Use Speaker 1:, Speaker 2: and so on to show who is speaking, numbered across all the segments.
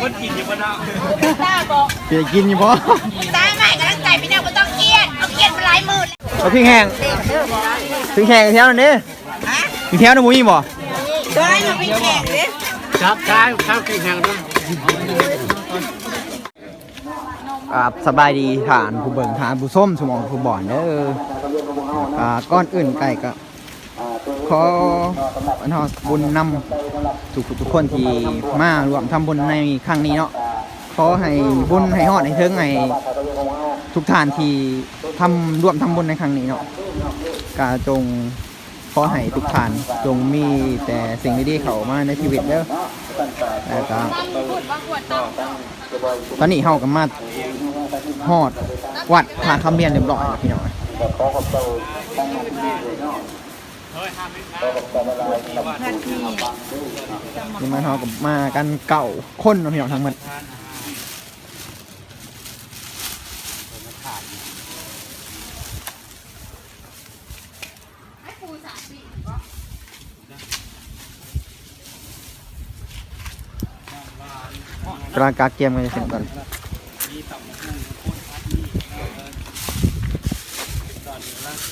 Speaker 1: คนกินอยู่บนน้
Speaker 2: ตาบอก
Speaker 3: เปียกินอยู่บ่
Speaker 2: ตายใหม่กำลังใจพี่น้องก็ต้องเครียดเอาเครียดมาหลายหมื่น
Speaker 3: เอาพริกแห้งพริกแห้งอีกแถวนึงดิ
Speaker 2: ฮะ
Speaker 3: อีกแถวนึงบ่มีบ่
Speaker 2: ตัวให้มันเป็นแขกเลยำ
Speaker 1: ครับใช่ครับกินแห้งด้วย
Speaker 3: อ่าสบายดีฐานผู้เบิ่งฐานผู้ส้มสมองผู้บ่อนเด้ออ่าก้อนอื่นไก่ก็ ขออันเฮาบุญนำทุกทุกคนที่มารวมทำบุญในครั้งนี้เนาะขอให้บุญให้ฮอดให้ถึงให้ทุกท่านที่ทำร่วมทำบุญในครั้งนี้เนาะกาจงขอให้ทุกท่านจงมีแต่สิ่งดีๆเข้ามาในชีวิตเด้อแล้วก็ตอนนี้เฮาก็มาฮอดวัดพาคำเรียนเรียบร้อยแล้วพี่น้อง นี่มาเท่ากับมากันเก่าคนเนาะพี่น้องทั้งหมดกำลังกาเกมกันจะเสร็จก่อน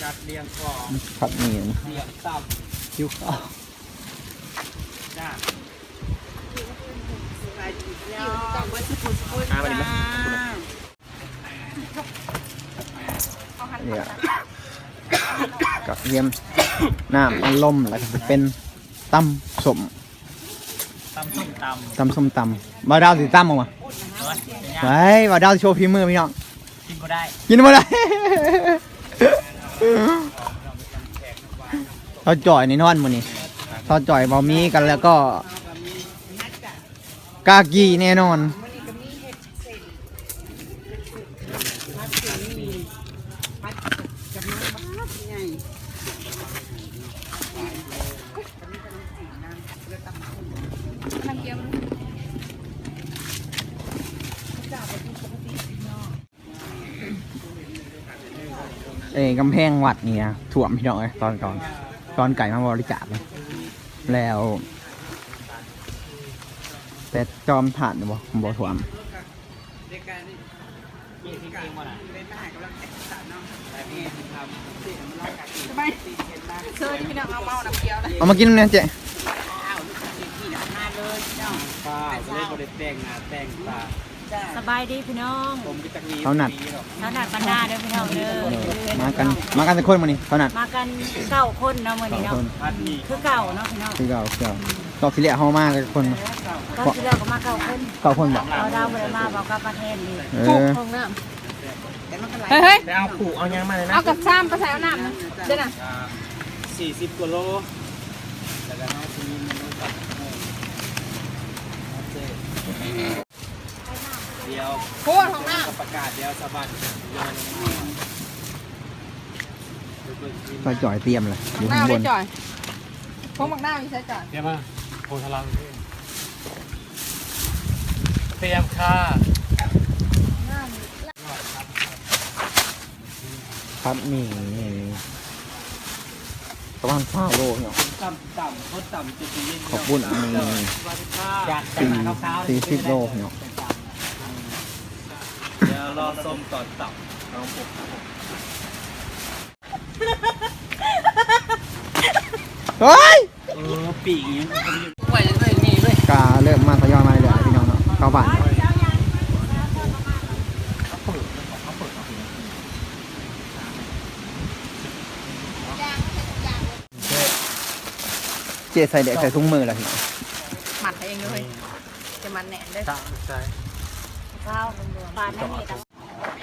Speaker 1: จัดเรียงก่อน
Speaker 3: ผัดหมี่นะ
Speaker 1: เรียงต่
Speaker 3: คิ้วข้าวำ
Speaker 1: จ้า
Speaker 3: อาไปดิมั้ยเนี่ยกับเยี่ยมน้ำมันล่มแล้วก็จะเป็นตำสม
Speaker 1: ตำส้มตำ
Speaker 3: ตำส้มตำบาวดาวสิตำออกมา
Speaker 1: เฮ้ยเป็นยัง
Speaker 3: ไว้บาวดาวโชว์ฝีมือพี่น้อง
Speaker 1: กินก็ได้
Speaker 3: กินมาได้ เราจ่อยในนอนมือนี่เราจ่อยบอมีกันแล้วก็ กากีแน่นอน กำแพงวัดเนี่ยถ่วมพี่น้องเลยตอนก่อนตอนไก่มาบริจาคเลยแล้วแต่จอมถ่านบ่บ่ถ่วม
Speaker 2: เชิญพี่น้องเอาเมาน้ำเกี๊ยวเลย
Speaker 3: เอามากินเนี่ยเจ๊
Speaker 2: มาเลยเนาะ
Speaker 1: ป้าไม่ได้บริแป้งหนาแป้งตา
Speaker 4: สบายดีพี่น้อง
Speaker 1: ผมก็จะมี
Speaker 3: เขาหนัด
Speaker 4: สาวนัดบรรดาเด้อพี่น้องเด้อ
Speaker 3: มากันมากันสักคนมานี่เขาหนัด
Speaker 4: มากันเก้าคนเนาะมื้อ
Speaker 3: สอง
Speaker 4: นี้
Speaker 3: ค
Speaker 4: เนาะ
Speaker 3: น
Speaker 1: พัดมี
Speaker 4: คือเก่าเนาะพี่น้อง
Speaker 3: คือเก่าเก่าตอกสิเหลี่ยเฮามากคน
Speaker 4: ก็ที่แล้วก็มาเก้าคน
Speaker 3: เก่าคนบอก
Speaker 4: เราดาวบ่ได้มาบอกกับประเทศนี่
Speaker 3: เออ
Speaker 2: เฮ้ย
Speaker 1: ไปเอาผูเอายังมาเลยนะ
Speaker 2: เอากับซ้ำไปใส่เอาน้ำนะเดี๋ยวนะ
Speaker 1: สี่สิบกว่าโลแล้วก็น้องซีนน้องตัดเดียว
Speaker 2: โคตรของน้
Speaker 1: ก็ประกาศเดียวสะบัดย้อน
Speaker 3: ซอยจ่อยเตรียมเลยอยู่ำ
Speaker 2: หน้า
Speaker 3: ข้างบ
Speaker 2: ไม่
Speaker 3: น
Speaker 2: จ่อยพวกมักหน้ามีใช้จ่อย
Speaker 1: เตรียมมาโพธลังเตรียมค่ะ
Speaker 3: ครับนี่ประมาณห้าโลเนาะ
Speaker 1: ต่ำต่ำเขาต่ำจุดยืน
Speaker 3: ขอบคุณนี่
Speaker 1: จาก
Speaker 3: สี่สี่สิบโลเนาะ
Speaker 1: เดี๋ยว รอส้มก่อนต่ำน้องผม
Speaker 3: เฮ้ย
Speaker 1: เออปีกอย่างนี้ไหวเลยมีเลย
Speaker 3: กาเริ่มมาทยอยมาเลยๆพี่น้องเนาะเข้าบ้านเจใส่เด็กใส่ถุงมือแล้วพี่น้อง
Speaker 2: หมัดเองเลยจะมันแหนนได้
Speaker 1: ต่ำใช่
Speaker 4: ข้าวปานนั่นนี่ต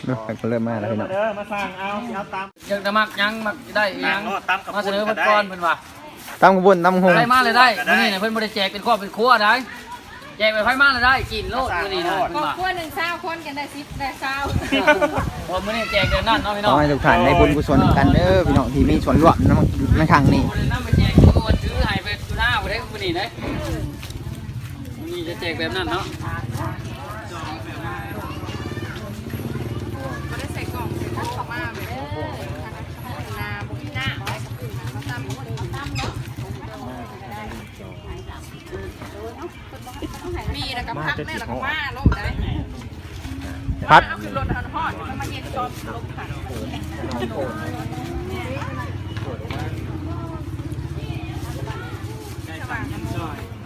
Speaker 3: เนาะก็เริ่มมาแล้วพี่น้อง
Speaker 1: เด้อมาสั่งเอาเอาตาม
Speaker 5: ยังจะมักยังมักได้ยัง
Speaker 1: ตามกับ
Speaker 5: มาเสนอเพิ่นก่อนเพิ่นว่า
Speaker 3: ตำกระบุนตำหง
Speaker 5: ได้มาเลยได้มื้อนี้เนี่ยเพิ่นบ่ได้แจกเป็นครอบเป็นครัวได้แจกไปไผมาเลยได้กินโลดมื้อนี้นะ
Speaker 2: ค
Speaker 5: เพิ่
Speaker 2: รอนบ
Speaker 5: ว่า
Speaker 2: ครัวหนึ่งเศร้าคนกันได้สิบได้เศร้า
Speaker 5: พอมื้อนี้แจกเดือนนั้นเนาะพี่
Speaker 3: ข
Speaker 5: น้อ
Speaker 3: องให้ทุกท่านได้บุญกุศลกันเด้อพี่น้องที่มีส่วนร่วมในในครั้งนี้
Speaker 5: บ่ได้นำไปแจกตัวถือให้ไปอยู่หน้าบ่ได้มื้อนี้เด้มื้อนี้จะแจกแบบนั้นเนาะ
Speaker 2: ไม่ได้ใส่กล่องใส่ถุงเข้ามาเลยนาบุกหน้าอะไรกับอื่นนะเขาตั้มเขาตั้มเนาะ มีแล้วก็พักแม่แล้วก็มาโลดได้
Speaker 3: พัด
Speaker 2: เอาขึ้นรถเอาหอดแล้วมาเย็นชอบลมผ่าน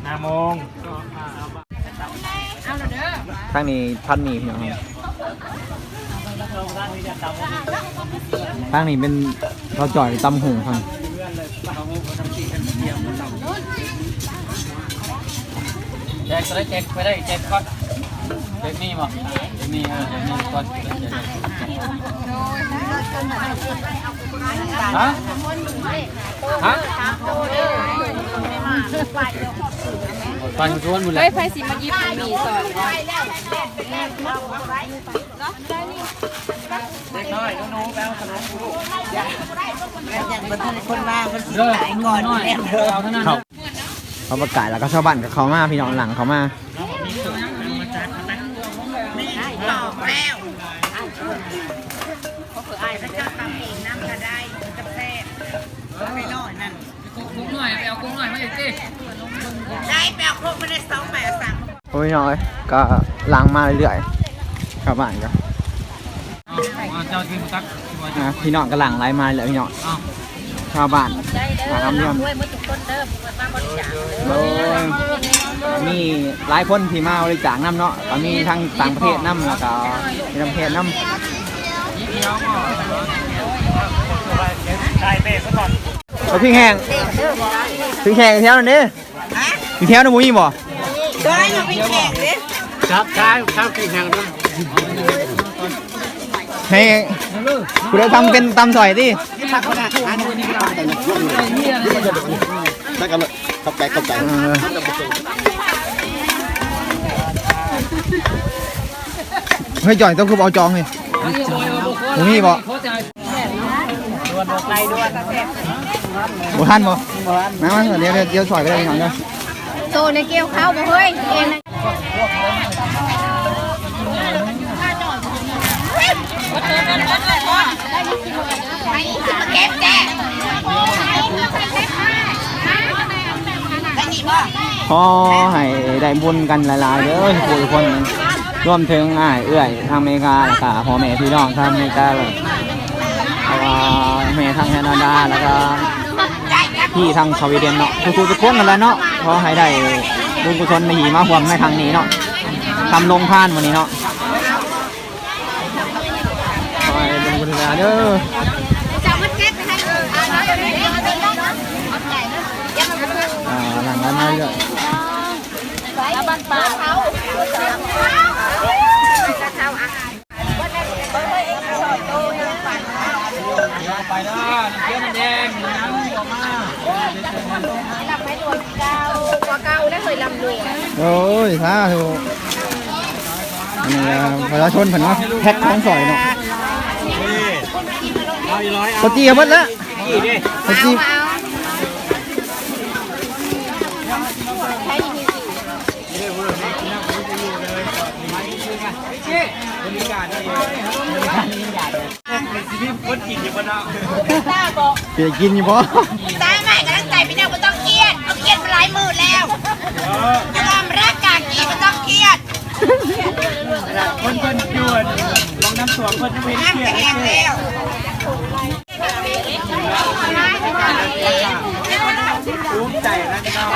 Speaker 1: นาโมง
Speaker 2: เอาละเด้อ
Speaker 3: ทางนี้พัดหมีพี่น้องทางนี้เป็นเราจ่อยตำหุงทาง
Speaker 5: แจกก็ได้แจกไปได้แจกก่อนแจกนี่บ่แจกนี่เออแจกนี่ก่อนฮะฮะไปชวนบุญเล
Speaker 2: เฮ้
Speaker 5: ย
Speaker 2: ไฟสิมายิบมีสอน
Speaker 4: คนมามัน
Speaker 5: เด้อก่อนม่เด้อเอาเท่านั้น
Speaker 3: เขา เขาประกาศแล้วก็ชาวบ้านกับเขามาพี่น้องหลังเขามา
Speaker 5: กุ้งหน่อยเอากุ้งหน่อยมาอีกสิ
Speaker 3: โอ้ยน้อยก็หลังมาเรื่อยๆชาวบ้านก็
Speaker 5: เจ้ากินตัก
Speaker 3: อะพี่น้องก็หลังไล่มาเลยพี่น้อง ชาวบ้านมาทำเรื่อง
Speaker 4: ด้วยมือทุกคนเด้อมาบริจาค
Speaker 3: โดยมีหลายคนที่มาบริจาคน้ำเนาะก็มีทั้งต่างประเทศน้ำแล้วก็มีต่างประเทศน้ำ
Speaker 1: ถ่ายเบรกซะก่อน
Speaker 3: เอาพี่แห้งพี่แห้งแถวนั้นนี่พี่แถวนั้นมุ้ยบ่
Speaker 1: ครับใช่ครับกินแข่งด้วย
Speaker 3: ให้คุณได้ทำเป็นตำสอยที่
Speaker 6: นั่นก็เลยเข้าใจเข้าใจ
Speaker 3: เออเฮ้ยจ่อยต้องคือเอาจองเลยมุ้ยบ่
Speaker 1: ดวนออกไกลด้วย
Speaker 3: บ่ทันบ่มามาเดี๋ยวเดี๋ยวเดี๋ยวสอยไปเลยพี่น้องเด้อ
Speaker 2: โซในเกลียวข้าวบ่เฮ้ยเองนะเก็บแจ้
Speaker 3: ขอให้ได้บุญกันหลายๆเด้อทุกคนรวมถึงอ้ายเอื้อยทางอเมริกาแล้วก็พ่อแม่พี่น้องทางอเมริกาเลยแล้วก็แม่ทางแคนาดาแล้วก็พี่ทางสวีเดนเนาะทุกทุกคนนั่นแหละเนาะขอให้ได้บุญกุศลในหีมาห่วงในทางนี้เนาะทำลงท่านวันนี้เนาะขอให้เป็นบุญญาเด้อ
Speaker 2: จะมันเก็บไปให้อ่าแล้วเดี๋ยวเดี๋ยวเดี๋ยวเอาใจนะยังมันคือ
Speaker 3: อ่าหลังนั้นมาเรื่อย
Speaker 2: แล้วบ้านปลาเขาเขาอะ
Speaker 5: ไปเด้อน้ำเขียวน้ำแดงน้ำออกมา
Speaker 2: ลำไม่ตัวเก่ากว่าเก่าแล้เคยลำรวย
Speaker 3: โอ้ยสาธุอันนี้ประชาชนเพิ่นว่าแพ็คของสอยเนาะ
Speaker 1: เอาอีร้อยเอา
Speaker 3: เขาจี้เอาเบิดแล้ว
Speaker 1: กี่ดิ
Speaker 3: เขาจี้
Speaker 1: บริการได้เลยบริการนี่อยากเลยพี่คนกินอยู่บนเอา
Speaker 2: ตาบอก
Speaker 3: เปียกินอยู่บ่
Speaker 2: ตาใหม่กำลังใจพี่น้องไม่ต้องเครียดเอาเครียดมาหลายมือแล้วจะทำรักกากีไม่ต้องเครียด
Speaker 1: คนคนยวนลอง น้ำสวมคนจะเป็นเกีย
Speaker 2: แข็
Speaker 1: ร์
Speaker 2: งแล้ว
Speaker 1: รู้ใจนะพี่น้อง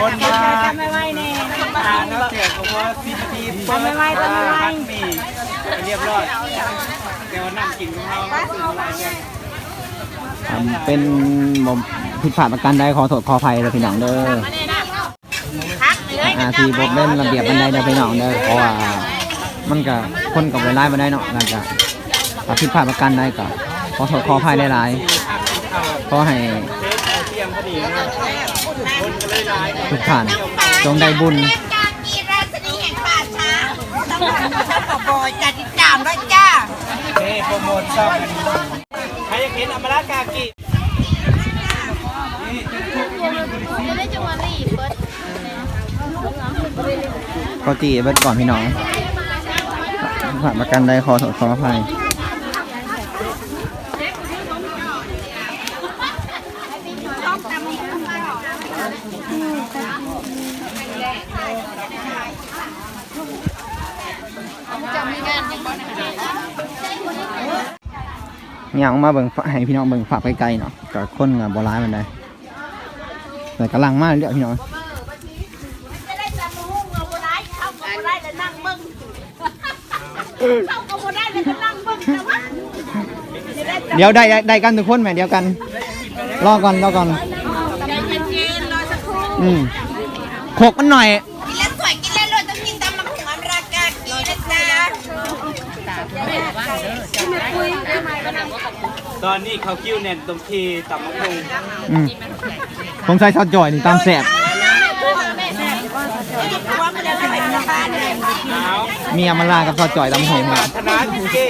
Speaker 1: คนมาทานน้ำเสียงของว่าซีทีเปิดมาพักมีเรียบร้อยเดี๋ยวนั่งกินของเราสื่ออะไรกัน
Speaker 3: อ่าเป็นผิดพลาดประการใดขอโทษขออภัยเด้อพี่น้องเด้ออาที่บ่เป็นระเบียบบันไดเด้อพี่น้องเด้อเพราะว่ามันก็ คนกับหลายๆบันไดเนาะแล้วก็ถ้าผิดพลาดประการใดก็ขอโทษขออภัยหลายๆขอให้
Speaker 1: เที่ยงพอดีนะคนก็เลยร้าย
Speaker 3: ทุกท่านจงได้บุญ
Speaker 2: กากีราชนีแห่งป่าช้าต้องการผู้ชมกับบอยจัดติดตามด้วยจ้า
Speaker 1: เฮ้โปรโมทชอบกันใครอยากเห็นอมรากากิ
Speaker 2: จะได้จังหวะนี้เปิด
Speaker 3: ก็จีเบิดก่อนพี่น้อง ผ่านประกันใดขอโทษขออภัยอย่างมาเบิ่งฝให้พี่น้องเบิ่งฝากไกลๆเนาะกับคนกับบ่ร้ายมันได้แต่กำลังมากเรื่อยๆพี่น้อง
Speaker 2: จะได้จับมือเงาบ่ได้เข้าก็บ่ได้แล้วนั่งเบิ่ง เข้าก็บ่ได้แล้วก็นั่งเบิ่งแต่ว่า
Speaker 3: เดี๋ยวได้ได้ได้กันทุกคนไหมเดียวกัน รอก่อนรอก่อน
Speaker 2: ใจเย็นๆรอสักครู่
Speaker 3: อืมโขกมันหน่อย
Speaker 2: กินแล้วสวยกินแล้วรวยต้องกินตามมาของอเมริกากีนะจ๊ะ
Speaker 1: ตอนนี้เขาคิ้วแน่นตรงที่ตำมะพง
Speaker 3: อืมสงสัยชาวจ่อยนี่ตามแสบ
Speaker 2: ตัวมันจะไหลนะคะเนี่ย
Speaker 1: เอา
Speaker 3: เมียมาลากับชาวจ่อยตามเหงครับ
Speaker 1: ธนาจูเก้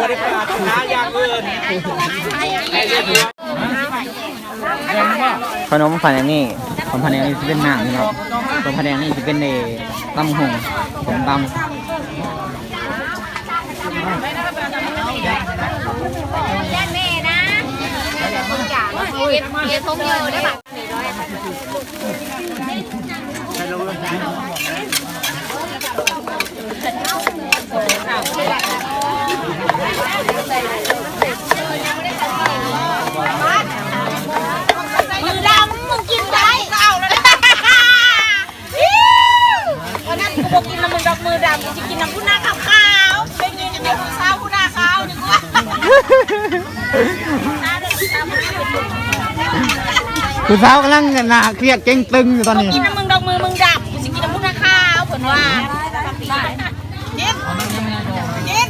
Speaker 1: บริการธนาอย่างอื่นให้เรียบร้อย
Speaker 3: ขนมผันอย่างนี้ของผันอย่างนี้จะเป็นหนังเนาะตัวผันอย่างนี้จะเป็นเนตำหงผมต
Speaker 2: ย่านแม่นะเก็บเก็บทงเยอะได้ป่ะ มือดำมึงกินได้ก็เอาแล้วนะวันนั้นกูบอกกินน้ำมึงดอกมือดำกูจะกินน้ำพุน้าขาวๆเป็นยังไงจะเป็นผู้สาวผู้หน้าขาวดีกว่าำ
Speaker 3: คุณสาวกำลังหนาเครียดเก่งตึงอยู่ตอนนี้
Speaker 2: กินน้ำมึงดอกมือมึงดำกูจะกินน้ำพุน้าขาวเผื่อว่ากินกิน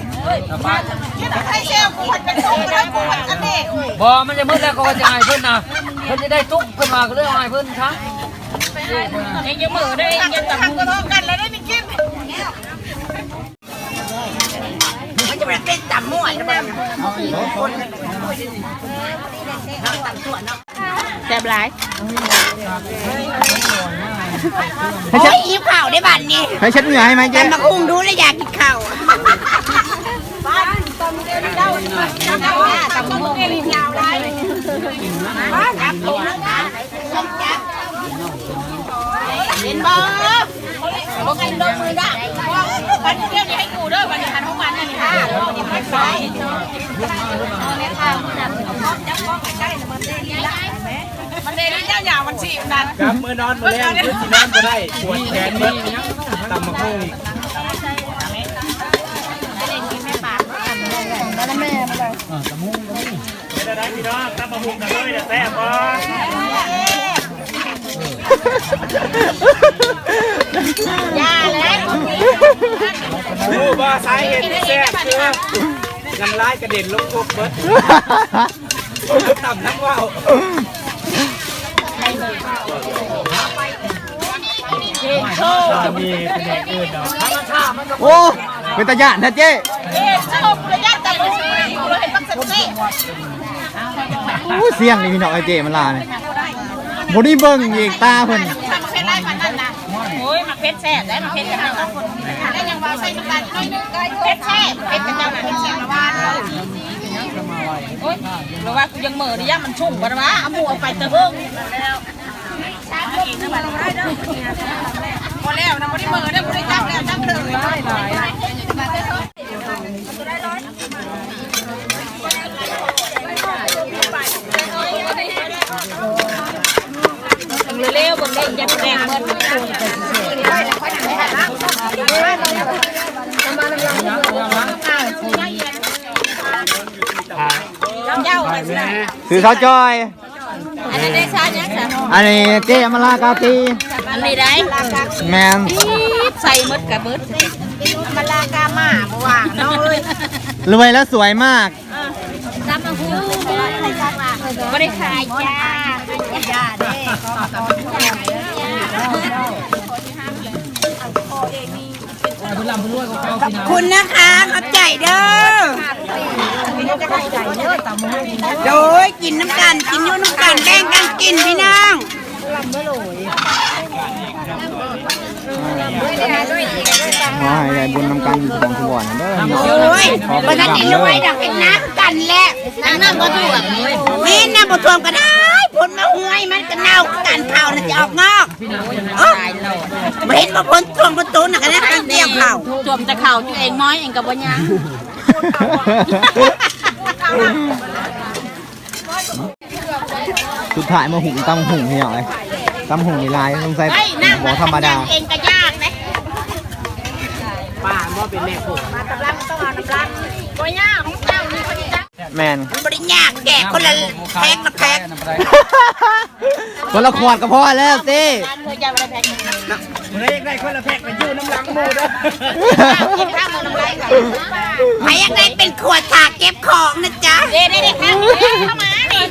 Speaker 2: กินไข่เชลกูผัดเป็นส้มก็ได้กูผัดกันเด็ก
Speaker 5: บ่มันจะมืดแล้วก็จะอายเพิ่นนะเพิ่นจะได้ตุ๊กขึ้นมาก็เลยอายเพิ่นครับ
Speaker 2: เองยังมือได้เองยังตักก็ท้องกันแล้วได้ไม่กินมันจะเป็นเต้นต่ำมั่วใช่ไหม แซ่บหลาย
Speaker 3: ให้
Speaker 2: โอ้
Speaker 3: เช็ด
Speaker 2: ยอิ่มข่าวได้บัดนี้
Speaker 3: ให้เช็ดเหงื่อให้ไหมเจ๊
Speaker 2: แต่มาคุงดูแล้วอยากกินข้าวบ้านตอนเดินเล่าตำมะตำมะเองยาวไรบ้านจับตัวนะจับจับเห็นบ่บ่กินดอกมือด่าวันเดียวนี้ให้กูเด้อวันนี้หันทุกวันนี่ค่ะนี่ไม่ใช่เนี่ยค่ะจับกล้องใกล้ๆมันเด้ง นี่ละมันเด้งนี่ยาวๆมันฉีกนั่น
Speaker 1: ครับมือนอนมือแรงมือสีน้ำก็ได้ปวดแขนเบิดตำมะพงอีกไม่ได้พี่น้องตำมะฮุงกันเลยแต่แซ่บพอ
Speaker 2: ยาแล้ว
Speaker 1: รู้ว่าสาเหตุที่แซ่บคือน้ำลายกระเด็นลงพวกเบิดต่ำทั้งว่าว
Speaker 3: โอ้เป็นตาญาณนะเจ๊
Speaker 2: เอ๊ชอบระยะแต่ไม่ช่กูเลยปักเซ็ต
Speaker 3: โอ้เสียงเลยพี่น้องไอเจ๊มันลาเนี่ยบไดีเบิ้งอีกตาเพิ่น
Speaker 2: ทำมาเป็นไรมันนั่นนะโอ้ยมาเพชรแซ่บได้มาเพชรกันทั้งคนได้ยังว่าใส่น้ำตาลน้อยนึงเพชรแซ่บเพชรกันยังเพชรแซ่บละวันโอ้ยหรือว่ากูยังเหม่อดิยะมันชุ่มกันวะเอาหมูเอาไปเตะเบิ้งแล้ว พอแล้วนะพอได้เหม่อได้พอได้จับแล้วจับเลยเร็วๆบนเล่นยับแดงเมื่อเจ้าไปสิ
Speaker 3: ถือเขาจอย
Speaker 2: อันนี้ได้ชาเนี่ยจ้ะ
Speaker 3: อันนี้เจ๊มาลากาตี
Speaker 2: อันนี้ได้
Speaker 3: แมน
Speaker 2: ใส่มดกับมดมาลากามาบ่ว่างเนาะเอ้ย
Speaker 3: รวยแล้วสวยมาก
Speaker 2: ตามมาฮู้บ่ได้ขายจ้าจ้าเด้ คุณนะคะขอบใจเด้อโดยกินน้ำกันกินอยูน้ำกันแบ่งกันกินพี่น้อง
Speaker 3: ขอให้ได้บุญนำกันของทุกวันเด้อพี่น้อง
Speaker 2: โอ้ยปกติรวยดอกเป็นน้ำกันแหละน้ำน้ำบ่ท่วมแม่น้ำบ่ท่วมก็ได้ ผลมาห่วยมันก็เน่าการเผาน่ะจะออกงอกโอ้ไม่เห็นบ่พ้นท่วมประตูน่ะก็นะทางเดียวแต่ข่าวตัวเองน้อยเองกับบ่ยัง
Speaker 3: สุดท้ายมาหุงตำหุงพี่น้องเลยตำหุงนี่ลายต้องใส่
Speaker 2: เฮ้ยนั่ง
Speaker 3: บ่ธรรมดา
Speaker 2: เองก็ยากนะ
Speaker 1: ป้าบ่เป็นแม่ผม
Speaker 2: มากำลังต้องเอาน้ำรันบ่ยากของเจ้านี่คนจ้า
Speaker 3: แมน
Speaker 2: มันบ่ได้ยากแกะคนละแพ็คละแพ็ค
Speaker 3: คนละขวดก็พอแล้วสิ
Speaker 2: ร้านเลยจะบ่ได้แพ็ค
Speaker 1: เฮ้ยได้คนละแพ็กไปอยู่น้ำหลังหมูเด้อ
Speaker 2: กินข้าวมันน้ำลายก่อนใครอยากได้เป็นขวดถากเก็บของนะจ๊ะเด้ๆๆครับเข้ามานี่